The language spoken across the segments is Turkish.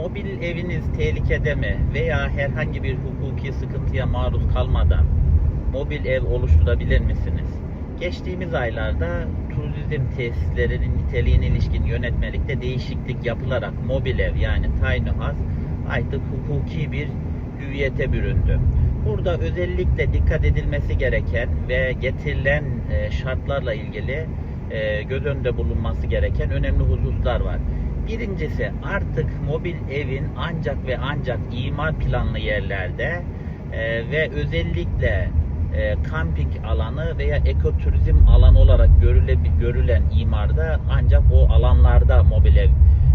mobil eviniz tehlikede mi veya herhangi bir hukuki sıkıntıya maruz kalmadan mobil ev oluşturabilir misiniz? Geçtiğimiz aylarda turizm tesislerinin niteliğine ilişkin yönetmelikte değişiklik yapılarak mobil ev yani tiny house artık hukuki bir hüviyete büründü. Burada özellikle dikkat edilmesi gereken ve getirilen e, şartlarla ilgili e, göz önünde bulunması gereken önemli hususlar var. Birincisi artık mobil evin ancak ve ancak imar planlı yerlerde e, ve özellikle e, kamping alanı veya ekoturizm alanı olarak görüle, görülen imarda ancak o alanlarda mobil ev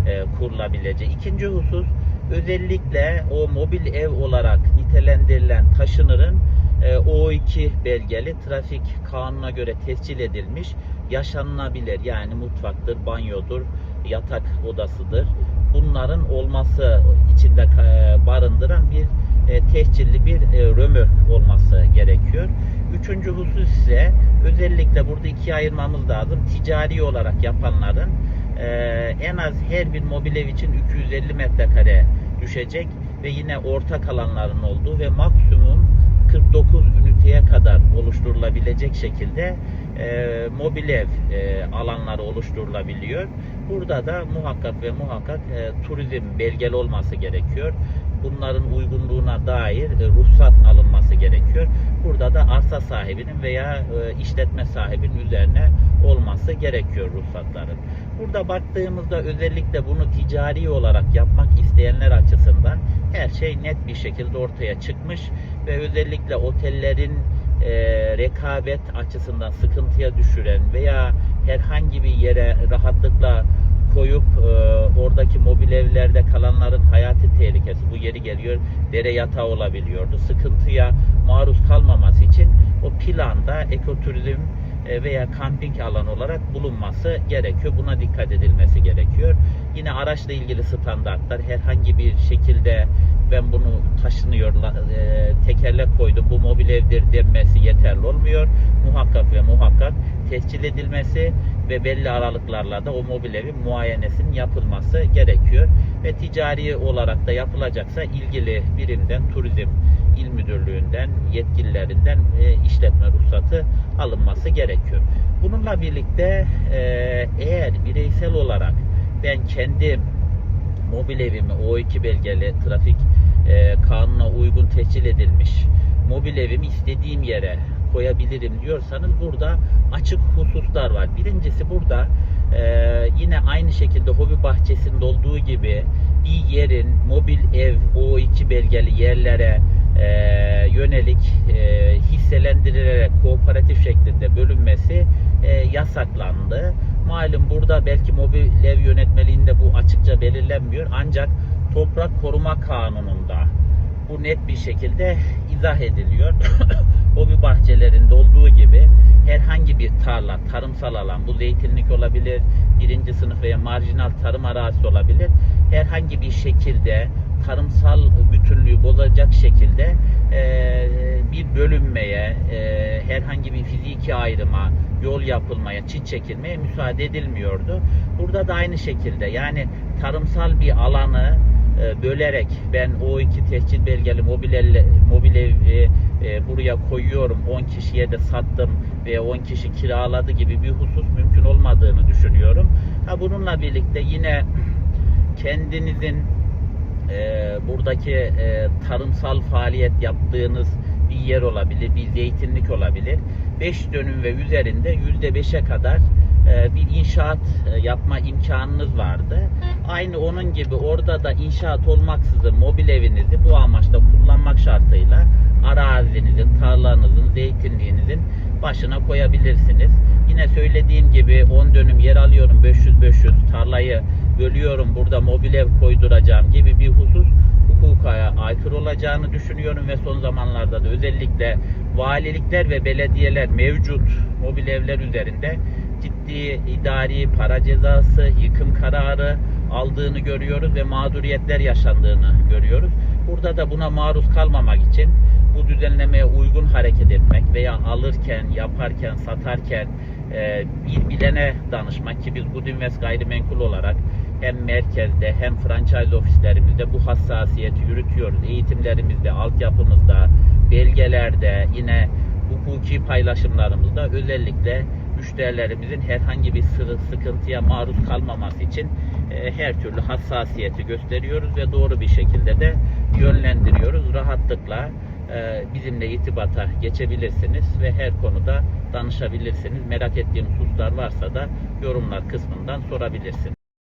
e, kurulabilecek. İkinci husus özellikle o mobil ev olarak nitelendirilen taşınırın e, O2 belgeli trafik kanuna göre tescil edilmiş yaşanılabilir yani mutfaktır, banyodur, yatak odasıdır. Bunların olması içinde e, barındıran bir e, tehcilli bir e, römörk olması gerekiyor. Üçüncü husus ise özellikle burada ikiye ayırmamız lazım. Ticari olarak yapanların en az her bir mobil ev için 250 metrekare düşecek ve yine ortak alanların olduğu ve maksimum 49 üniteye kadar oluşturulabilecek şekilde e, mobil ev e, alanları oluşturulabiliyor. Burada da muhakkak ve muhakkak e, turizm belgeli olması gerekiyor. Bunların uygunluğuna dair e, ruhsat alınması gerekiyor. Burada da arsa sahibinin veya e, işletme sahibinin üzerine olması gerekiyor ruhsatların. Burada baktığımızda özellikle bunu ticari olarak yapmak isteyenler açısından her şey net bir şekilde ortaya çıkmış ve özellikle otellerin e, rekabet açısından sıkıntıya düşüren veya herhangi bir yere rahatlıkla koyup e, oradaki mobil evlerde kalanların hayati tehlikesi bu yeri geliyor dere yatağı olabiliyordu. Sıkıntıya maruz kalmaması için o planda ekoturizm e, veya kamping alanı olarak bulunması gerekiyor. Buna dikkat edilmesi gerekiyor. Yine araçla ilgili standartlar herhangi bir şekilde ben bunu taşınıyor e, tekerlek koydum bu mobil evdir denmesi yeterli olmuyor. Muhakkak ve muhakkak tescil edilmesi ve belli aralıklarla da o mobil evin muayenesinin yapılması gerekiyor. Ve ticari olarak da yapılacaksa ilgili birimden turizm il müdürlüğünden yetkililerinden e, işletme ruhsatı alınması gerekiyor. Bununla birlikte e, eğer bireysel olarak ben kendim mobil evimi O2 belgeli trafik e, kanuna uygun tescil edilmiş mobil evimi istediğim yere koyabilirim diyorsanız burada açık hususlar var. Birincisi burada e, yine aynı şekilde hobi bahçesinde olduğu gibi bir yerin mobil ev O2 belgeli yerlere e, yönelik hisselendirilerek kooperatif şeklinde bölünmesi e, yasaklandı. Malum burada belki mobil ev yönetmeliğinde bu açıkça belirlenmiyor ancak toprak koruma kanununda bu net bir şekilde izah ediliyor. Hobi bahçelerinde olduğu gibi herhangi bir tarla, tarımsal alan, bu zeytinlik olabilir, birinci sınıf veya marjinal tarım arazisi olabilir. Herhangi bir şekilde tarımsal bütünlüğü bozacak şekilde e, bir bölünmeye, e, herhangi bir fiziki ayrıma, yol yapılmaya, çit çekilmeye müsaade edilmiyordu. Burada da aynı şekilde yani tarımsal bir alanı e, bölerek ben o iki tescil belgeli mobil, elle, mobil evi e, buraya koyuyorum 10 kişiye de sattım veya 10 kişi kiraladı gibi bir husus mümkün olmadığını düşünüyorum. Ha bununla birlikte yine kendinizin e, buradaki e, tarımsal faaliyet yaptığınız bir yer olabilir, bir zeytinlik olabilir. 5 dönüm ve üzerinde %5'e kadar e, bir inşaat e, yapma imkanınız vardı. Aynı onun gibi orada da inşaat olmaksızın mobil evinizi bu amaçla kullanmak şartıyla arazinizin, tarlanızın, zeytinliğinizin başına koyabilirsiniz. Yine söylediğim gibi 10 dönüm yer alıyorum 500-500 tarlayı bölüyorum burada mobil ev koyduracağım gibi bir husus hukuka aykırı olacağını düşünüyorum ve son zamanlarda da özellikle valilikler ve belediyeler mevcut mobil evler üzerinde ciddi idari para cezası, yıkım kararı aldığını görüyoruz ve mağduriyetler yaşandığını görüyoruz. Burada da buna maruz kalmamak için bu düzenlemeye uygun hareket etmek veya alırken, yaparken, satarken e, bir bilene danışmak ki biz Goodinvest gayrimenkul olarak hem merkezde hem franchise ofislerimizde bu hassasiyeti yürütüyoruz. Eğitimlerimizde, altyapımızda, belgelerde, yine hukuki paylaşımlarımızda özellikle müşterilerimizin herhangi bir sı- sıkıntıya maruz kalmaması için e, her türlü hassasiyeti gösteriyoruz ve doğru bir şekilde de yönlendiriyoruz. Rahatlıkla e, bizimle itibata geçebilirsiniz ve her konuda danışabilirsiniz. Merak ettiğiniz hususlar varsa da yorumlar kısmından sorabilirsiniz.